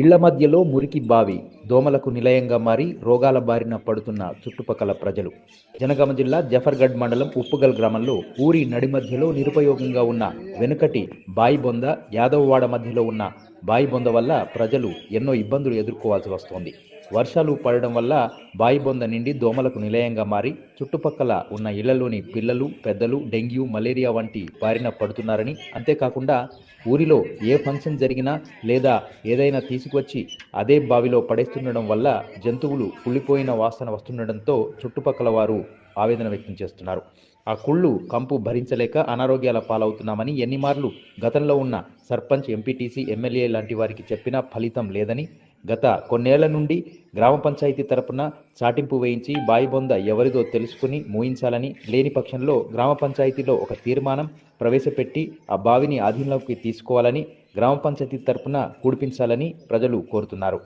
ఇళ్ళ మధ్యలో మురికి బావి దోమలకు నిలయంగా మారి రోగాల బారిన పడుతున్న చుట్టుపక్కల ప్రజలు. జనగామ జిల్లా జఫర్గఢ్ మండలం ఉప్పుగల్ గ్రామంలో ఊరి నడి మధ్యలో నిరుపయోగంగా ఉన్న వెనుకటి బాయి బొంద యాదవవాడ మధ్యలో ఉన్న బాయి బొంద వల్ల ప్రజలు ఎన్నో ఇబ్బందులు ఎదుర్కోవాల్సి వస్తోంది. వర్షాలు పడడం వల్ల బాయి బొంద నిండి దోమలకు నిలయంగా మారి చుట్టుపక్కల ఉన్న ఇళ్ళలోని పిల్లలు పెద్దలు డెంగ్యూ మలేరియా వంటి బారిన పడుతున్నారని అంతేకాకుండా ఊరిలో ఏ ఫంక్షన్ జరిగినా లేదా ఏదైనా తీసుకొచ్చి అదే బావిలో పడేస్తుండడం వల్ల జంతువులు కుళ్ళిపోయిన వాసన వస్తుండడంతో చుట్టుపక్కల వారు ఆవేదన వ్యక్తం చేస్తున్నారు. ఆ కుళ్ళు కంపు భరించలేక అనారోగ్యాల పాలవుతున్నామని ఎన్నిమార్లు గతంలో ఉన్న సర్పంచ్ ఎంపీటీసీ ఎమ్మెల్యే లాంటి వారికి చెప్పినా ఫలితం లేదని గత కొన్నేళ్ళ నుండి గ్రామ పంచాయతీ తరపున చాటింపు వేయించి బాయి బొంద ఎవరిదో తెలుసుకుని మూయించాలని లేని పక్షంలో గ్రామ పంచాయతీలో ఒక తీర్మానం ప్రవేశపెట్టి ఆ బావిని ఆధీనంలోకి తీసుకోవాలని గ్రామ పంచాయతీ తరపున కూడిపించాలని ప్రజలు కోరుతున్నారు.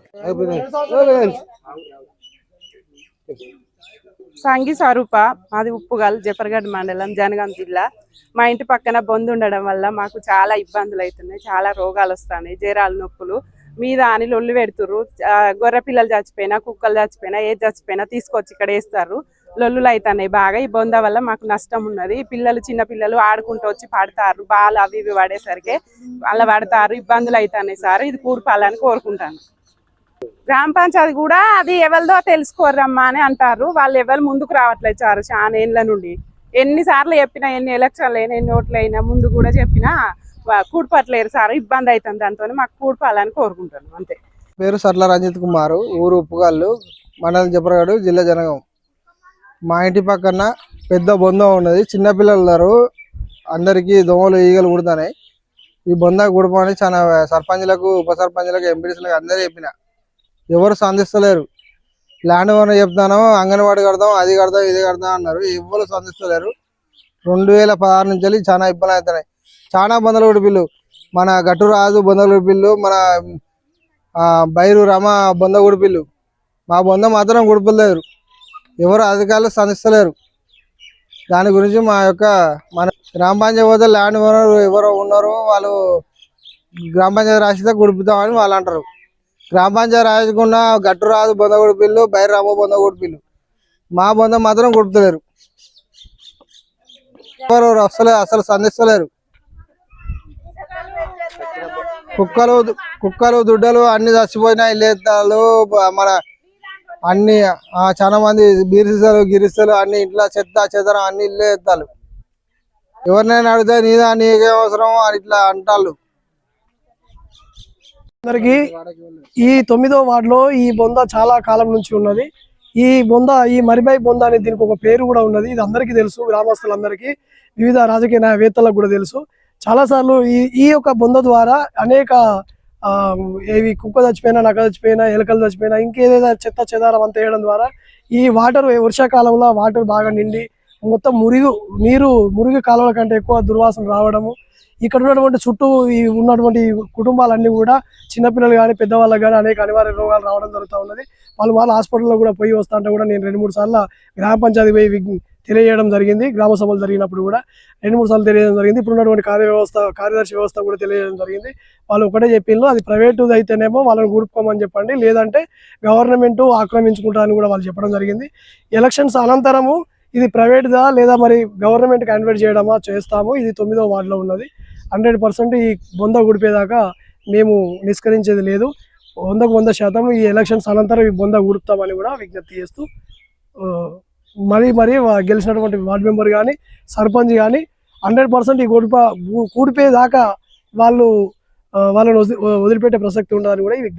సంగి స్వరూప మాది ఉప్పుగల్ జఫర్గఢ్ మండలం జనగాం జిల్లా. మా ఇంటి పక్కన బొందు ఉండడం వల్ల మాకు చాలా ఇబ్బందులు అవుతున్నాయి చాలా రోగాలు వస్తున్నాయి జ్వరాలు నొప్పులు. మీద అని లొల్లు పెడుతుర్రు. గొర్రె పిల్లలు చచ్చిపోయినా కుక్కలు చచ్చిపోయినా ఏది చచ్చిపోయినా తీసుకొచ్చి ఇక్కడ వేస్తారు. లొల్లులు అవుతున్నాయి బాగా. ఈ బొంద వల్ల మాకు నష్టం ఉన్నది. పిల్లలు చిన్న పిల్లలు ఆడుకుంటూ వచ్చి పడతారు. బాలు అవి ఇవి పడేసరికి అలా పడతారు. ఇబ్బందులు అవుతున్నాయి సార్. ఇది కూడిపాలని కోరుకుంటాను. గ్రామ పంచాయతీ కూడా అది ఎవరిదో తెలుసుకోరమ్మా అని అంటారు. వాళ్ళు ఎవరు ముందుకు రావట్లేదు సార్ చాలా ఏళ్ళ నుండి. ఎన్నిసార్లు చెప్పినా ఎన్ని ఎలక్షన్లు అయినా ఎన్ని ఓట్లు అయినా ముందు కూడా చెప్పినా కూడిపట్లేరు సార్. ఇబ్బంది అవుతుంది దాంతో మాకు కూడిపాలని కోరుకుంటాను అంతే. పేరు సర్ల రంజిత్ కుమారు ఊరు ఉప్పుగాళ్ళు మండలం జపరగాడు జిల్లా జనగం. మా ఇంటి పక్కన పెద్ద బొంద ఉన్నది. చిన్నపిల్లలు ఉన్నారు. అందరికీ దోమలు ఈగలు కుడుతున్నాయి ఈ బొంద కుడపని చాలా సర్పంచ్లకు ఉప సర్పంచ్లకు ఎంపీడీసీలకు అందరూ చెప్పిన. ఎవరు సంధిస్తలేరు. ల్యాండ్ ఓనర్ చెప్తాను అంగన్వాడి కడదాం అది కడదాం ఇది కడదాం అన్నారు. ఎవరు సంధిస్తలేరు. రెండు వేల పదహారు నుంచి చాలా ఇబ్బంది అవుతున్నాయి. చాలా బొందల ఉడిపిల్లు మన గట్టు రాజు బొందలు ఉడిపిల్లు మన బైరు రమ బొంద గుడిపిల్లు మా బొంద మాత్రం గుడిపిల్లేరు ఎవరు అధికారులు సంధిస్తలేరు దాని గురించి మా యొక్క మన గ్రామ పంచాయతీ పోతే ల్యాండ్ ఓనర్ ఎవరో ఉన్నారో వాళ్ళు గ్రామ పంచాయతీ రాసితే గుడిపుతామని వాళ్ళు అంటారు. గ్రామ పంచాయతీ రాయకుండా గట్టు రాదు బొంద గుడిపిల్లు బైరు రామ బొంద గుడిపిల్లు మా బొంద మాత్రం గుడిపలేరు ఎవరు అసలు అసలు సంధిస్తలేరు కుక్కలు కుక్కలు దుడ్డలు అన్ని చచ్చిపోయినాయి. ఇల్లేస్తాలు మన అన్ని చాలా మంది బీరిసలు గిరిసలు అన్ని ఇంట్లో చెత్త చెదరం అన్ని ఇల్లే ఎత్తాలు. ఎవరినైనా అడిగితే నీదా నీకే అవసరం అని ఇట్లా అంటాళ్ళు. అందరికి ఈ తొమ్మిదో వార్డులో ఈ బొంద చాలా కాలం నుంచి ఉన్నది. ఈ బొంద ఈ మరిబాయి బొంద అనేది దీనికి ఒక పేరు కూడా ఉన్నది. ఇది అందరికీ తెలుసు గ్రామస్తులందరికీ. వివిధ రాజకీయ వేత్తలకు కూడా తెలుసు. చాలాసార్లు ఈ ఈ యొక్క బొంద ద్వారా అనేక ఏవి కుక్క చచ్చిపోయినా నక్క చచ్చిపోయినా ఎలకలు చచ్చిపోయినా ఇంకేదైనా చెత్త చెదారం అంత వేయడం ద్వారా ఈ వాటర్ వర్షాకాలంలో వాటర్ బాగా నిండి మొత్తం మురుగు నీరు మురుగు కాలువల కంటే ఎక్కువ దుర్వాసన రావడము. ఇక్కడ ఉన్నటువంటి చుట్టూ ఈ ఉన్నటువంటి కుటుంబాలన్నీ కూడా చిన్నపిల్లలు కానీ పెద్దవాళ్ళకి కానీ అనేక అనివార్య రోగాలు రావడం జరుగుతూ ఉన్నది. వాళ్ళు వాళ్ళ హాస్పిటల్లో కూడా పోయి వస్తుంటే కూడా నేను రెండు మూడు సార్లు గ్రామ పంచాయతీ పోయి తెలియజేయడం జరిగింది. గ్రామ సభలు జరిగినప్పుడు కూడా రెండు మూడు సార్లు తెలియజేయడం జరిగింది. ఇప్పుడు ఉన్నటువంటి కార్య వ్యవస్థ కార్యదర్శి వ్యవస్థ కూడా తెలియజేయడం జరిగింది. వాళ్ళు ఒకటే చెప్పిండ్రు అది ప్రైవేటు అయితేనేమో వాళ్ళని కూడుకోమని చెప్పండి. లేదంటే గవర్నమెంట్ ఆక్రమించుకుంటారని కూడా వాళ్ళు చెప్పడం జరిగింది. ఎలక్షన్స్ అనంతరము ఇది ప్రైవేట్దా లేదా మరి గవర్నమెంట్ కన్వర్ట్ చేయడమా చేస్తాము. ఇది తొమ్మిదో వార్డులో ఉన్నది. హండ్రెడ్ పర్సెంట్ ఈ బొంద గుడిపేదాకా మేము నిష్కరించేది లేదు. వందకు వంద శాతం ఈ ఎలక్షన్స్ అనంతరం ఈ బొంద గుడుపుతామని కూడా విజ్ఞప్తి చేస్తూ మరీ మరీ గెలిచినటువంటి వార్డు మెంబర్ కానీ సర్పంచ్ కానీ హండ్రెడ్ పర్సెంట్ ఈ గుడిప కూడిపోయేదాకా వాళ్ళు వాళ్ళని వదిలిపెట్టే ప్రసక్తి ఉండాలని కూడా ఈ